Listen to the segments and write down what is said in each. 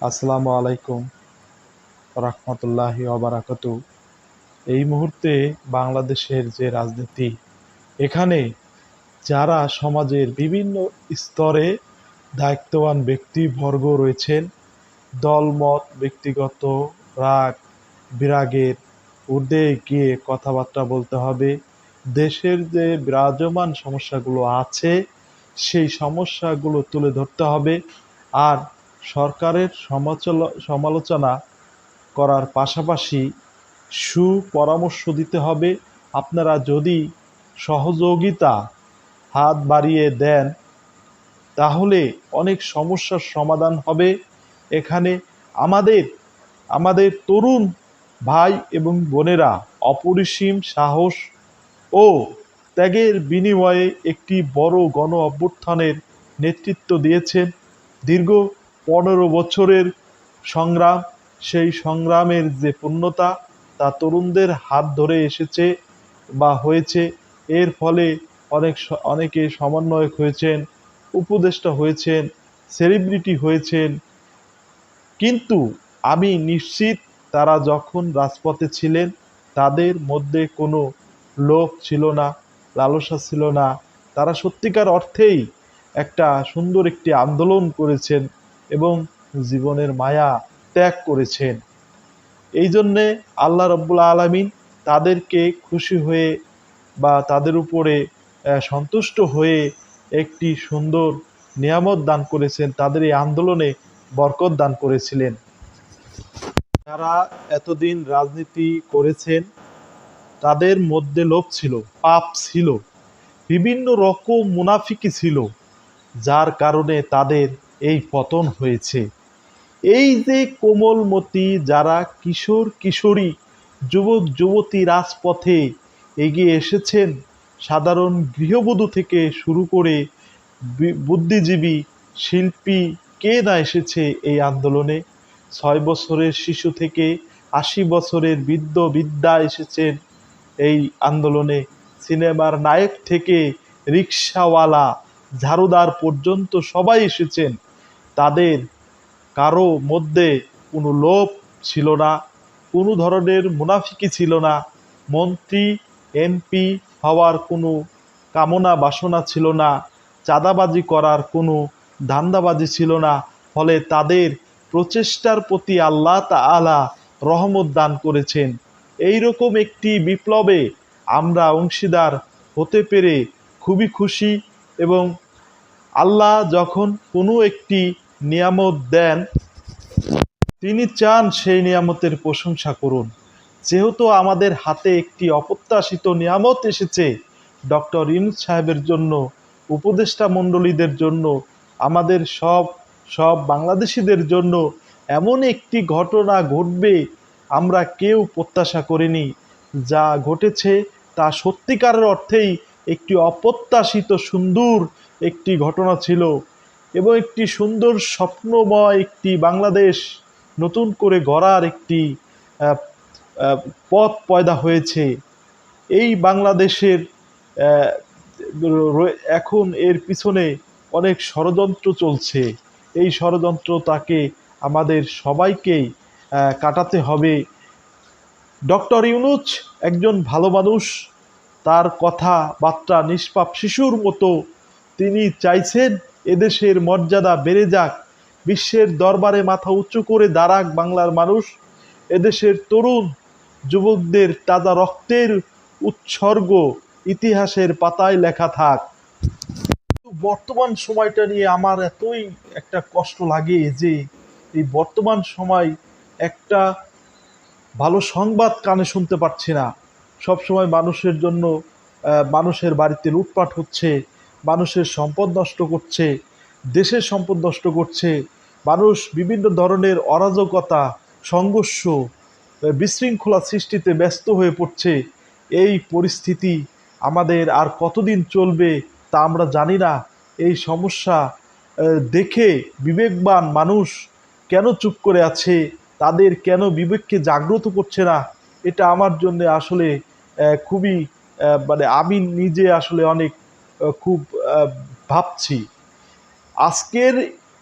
আসসালামু আলাইকুম রহমতুল্লাহি অবরাকাত এই মুহূর্তে বাংলাদেশের যে রাজনীতি, এখানে যারা সমাজের বিভিন্ন স্তরে দায়িত্ববান ব্যক্তিবর্গ রয়েছেন, দলমত, ব্যক্তিগত রাগ, বিরাগের ঊর্ধ্বে গিয়ে কথাবার্তা বলতে হবে, দেশের যে বিরাজমান সমস্যাগুলো আছে, সেই সমস্যাগুলো তুলে ধরতে হবে, আর সরকারের সমালোচনা করার পাশাপাশি সুপরামর্শ দিতে হবে, আপনারা যদি সহযোগিতা হাত বাড়িয়ে দেন, তাহলে অনেক সমস্যার সমাধান হবে। এখানে আমাদের আমাদের তরুণ ভাই এবং বোনেরা অপরিসীম সাহস ও ত্যাগের বিনিময়ে একটি বড় গণ অভ্যুত্থানের নেতৃত্ব দিয়েছেন। দীর্ঘ পনেরো বছরের সংগ্রাম, সেই সংগ্রামের যে পূর্ণতা তা তরুণদের হাত ধরে এসেছে বা হয়েছে। এর ফলে অনেক অনেকে সমন্বয়ক হয়েছেন, উপদেষ্টা হয়েছেন, সেলিব্রিটি হয়েছেন। কিন্তু আমি নিশ্চিত তারা যখন রাজপথে ছিলেন, তাদের মধ্যে কোনো লোভ ছিল না, লালসা ছিল না। তারা সত্যিকার অর্থেই একটা সুন্দর একটি আন্দোলন করেছেন। এবং জীবনের মায়া ত্যাগ করেছেন। এই জন্যে আল্লাহ রব্বুল আলমিন তাদেরকে খুশি হয়ে বা তাদের উপরে সন্তুষ্ট হয়ে একটি সুন্দর নিয়ামত দান করেছেন, তাদের এই আন্দোলনে বরকত দান করেছিলেন। যারা এতদিন রাজনীতি করেছেন, তাদের মধ্যে লোভ ছিল, পাপ ছিল, বিভিন্ন রকম মুনাফিকি ছিল, যার কারণে তাদের এই পতন হয়েছে। এই যে কোমলমতি, যারা কিশোর কিশোরী, যুবক যুবতী রাজপথে এগিয়ে এসেছেন, সাধারণ গৃহবধূ থেকে শুরু করে বুদ্ধিজীবী শিল্পী, কে না এসেছে এই আন্দোলনে? ছয় বছরের শিশু থেকে আশি বছরের বৃদ্ধ বিদ্যা এসেছেন এই আন্দোলনে। সিনেমার নায়ক থেকে রিক্সাওয়ালা, ঝাড়ুদার পর্যন্ত সবাই এসেছেন। তাদের কারও মধ্যে কোনো লোভ ছিল না, কোনো ধরনের মুনাফিকি ছিল না। মন্ত্রী, এমপি হওয়ার কোনো কামনা বাসনা ছিল না, চাঁদাবাজি করার কোনো ধান্দাবাজি ছিল না, ফলে তাদের প্রচেষ্টার প্রতি আল্লাহ তাআলা রহমত দান করেছেন। এই রকম একটি বিপ্লবে আমরা অংশীদার হতে পেরে খুবই খুশি এবং আল্লাহ যখন কোনো একটি নিয়ামত দেন, তিনি চান সেই নিয়ামতের প্রশংসা করুন। যেহেতু আমাদের হাতে একটি অপ্রত্যাশিত নিয়ামত এসেছে, ডক্টর ইউনুস সাহেবের জন্য, উপদেষ্টা মণ্ডলীদের জন্য, আমাদের সব সব বাংলাদেশিদের জন্য এমন একটি ঘটনা ঘটবে, আমরা কেউ প্রত্যাশা করিনি। যা ঘটেছে তা সত্যিকারের অর্থেই একটি অপ্রত্যাশিত সুন্দর একটি ঘটনা ছিল। এবং একটি সুন্দর স্বপ্নময় একটি বাংলাদেশ নতুন করে গড়ার একটি পথ পয়দা হয়েছে। এই বাংলাদেশের এখন এর পিছনে অনেক ষড়যন্ত্র চলছে। এই ষড়যন্ত্র তাকে আমাদের সবাইকেই কাটাতে হবে। ডক্টর ইউনুচ একজন ভালো মানুষ। তার কথা বার্তা নিষ্পাপ শিশুর মতো তিনি চাইছেন এদেশের মর্যাদা বেড়ে যাক। বিশ্বের দরবারে মাথা উঁচু করে দাঁড়াক বাংলার মানুষ। এদেশের তরুণ যুবকদের তাজা রক্তের উৎসর্গ ইতিহাসের পাতায় লেখা থাক। বর্তমান সময়টা নিয়ে আমার এতই একটা কষ্ট লাগে যে এই বর্তমান সময় একটা ভালো সংবাদ কানে শুনতে পাচ্ছি না। সব সময় মানুষের জন্য মানুষের বাড়িতে লুটপাট হচ্ছে। মানুষের সম্পদ নষ্ট করছে, দেশের সম্পদ নষ্ট করছে, মানুষ বিভিন্ন ধরনের অরাজকতা, সংঘর্ষ বিশৃঙ্খলা সৃষ্টিতে ব্যস্ত হয়ে পড়ছে। এই পরিস্থিতি আমাদের আর কতদিন চলবে তা আমরা জানি না। এই সমস্যা দেখে বিবেকবান মানুষ কেন চুপ করে আছে, তাদের কেন বিবেককে জাগ্রত করছে না, এটা আমার জন্য আসলে খুবই মানে আমি নিজে আসলে অনেক খুব ভাবছি। আজকের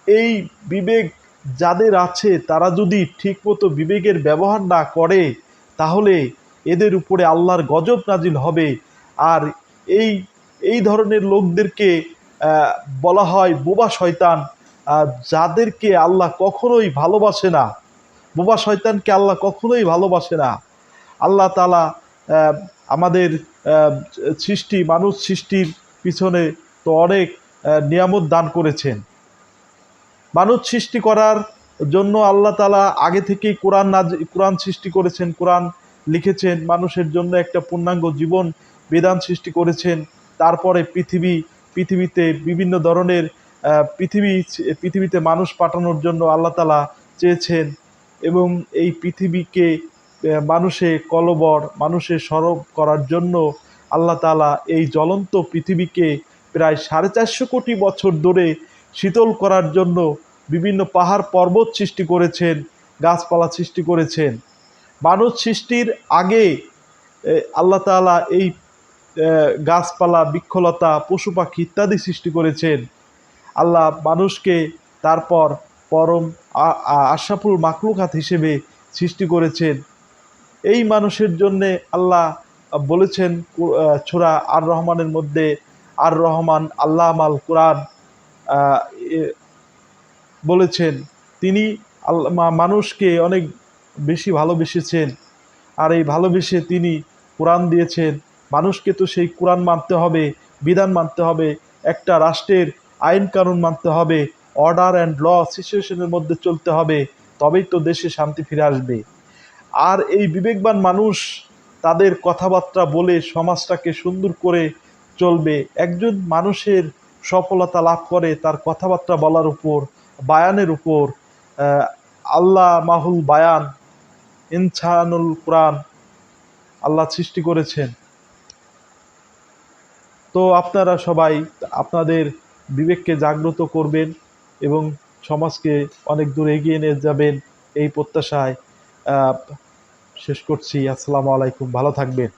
এই বিবেক যাদের আছে, তারা যদি ঠিকমতো বিবেকের ব্যবহার না করে, তাহলে এদের উপরে আল্লাহর গজব নাজিল হবে। আর এই এই ধরনের লোকদেরকে বলা হয় বোবা শয়তান। যাদেরকে আল্লাহ কখনোই ভালোবাসে না, বোবা শয়তানকে আল্লাহ কখনোই ভালোবাসে না। আল্লাহ তালা আমাদের সৃষ্টি, মানুষ সৃষ্টির পিছনে তো অনেক নিয়ামত দান করেছেন। মানুষ সৃষ্টি করার জন্য আল্লাহ তালা আগে থেকেই কোরআন নাজ, কোরআন সৃষ্টি করেছেন, কোরআন লিখেছেন, মানুষের জন্য একটা পূর্ণাঙ্গ জীবন বিধান সৃষ্টি করেছেন। তারপরে পৃথিবী, পৃথিবীতে বিভিন্ন ধরনের পৃথিবী, পৃথিবীতে মানুষ পাঠানোর জন্য আল্লাহ তালা চেয়েছেন এবং এই পৃথিবীকে মানুষে কলবর মানুষের সরব করার জন্য আল্লাহ তালা এই জ্বলন্ত পৃথিবীকে প্রায় সাড়ে চারশো কোটি বছর ধরে শীতল করার জন্য বিভিন্ন পাহাড় পর্বত সৃষ্টি করেছেন, গাছপালা সৃষ্টি করেছেন। মানুষ সৃষ্টির আগে আল্লাহ তাআলা এই গাছপালা, বৃক্ষলতা, পশু পাখি ইত্যাদি সৃষ্টি করেছেন। আল্লাহ মানুষকে তারপর পরম আশাফুল মাকলুকাত হিসেবে সৃষ্টি করেছেন। এই মানুষের জন্যে আল্লাহ বলেছেন ছোরা আর রহমানের মধ্যে আর রহমান আল্লাহ মাল কোরআন বলেছেন, তিনি মানুষকে অনেক বেশি ভালোবেসেছেন। আর এই ভালোবেসে তিনি কোরআন দিয়েছেন। মানুষকে তো সেই কোরআন মানতে হবে, বিধান মানতে হবে, একটা রাষ্ট্রের আইন কানুন মানতে হবে, অর্ডার অ্যান্ড ল সিচুয়েশনের মধ্যে চলতে হবে, তবেই তো দেশে শান্তি ফিরে আসবে। আর এই বিবেকবান মানুষ তাদের কথাবার্তা বলে সমাজটাকে সুন্দর করে চলবে। একজন মানুষের সফলতা লাভ করে তার কথাবার্তা বলার উপর, বায়ানের উপর আল্লাহ মাহুল বায়ান, ইনসানুল কোরআন আল্লাহ সৃষ্টি করেছেন। তো আপনারা সবাই আপনাদের বিবেককে জাগ্রত করবেন এবং সমাজকে অনেক দূর এগিয়ে নিয়ে যাবেন এই প্রত্যাশায়। শেষ করছি। আসসালামু আলাইকুম। ভালো থাকবেন।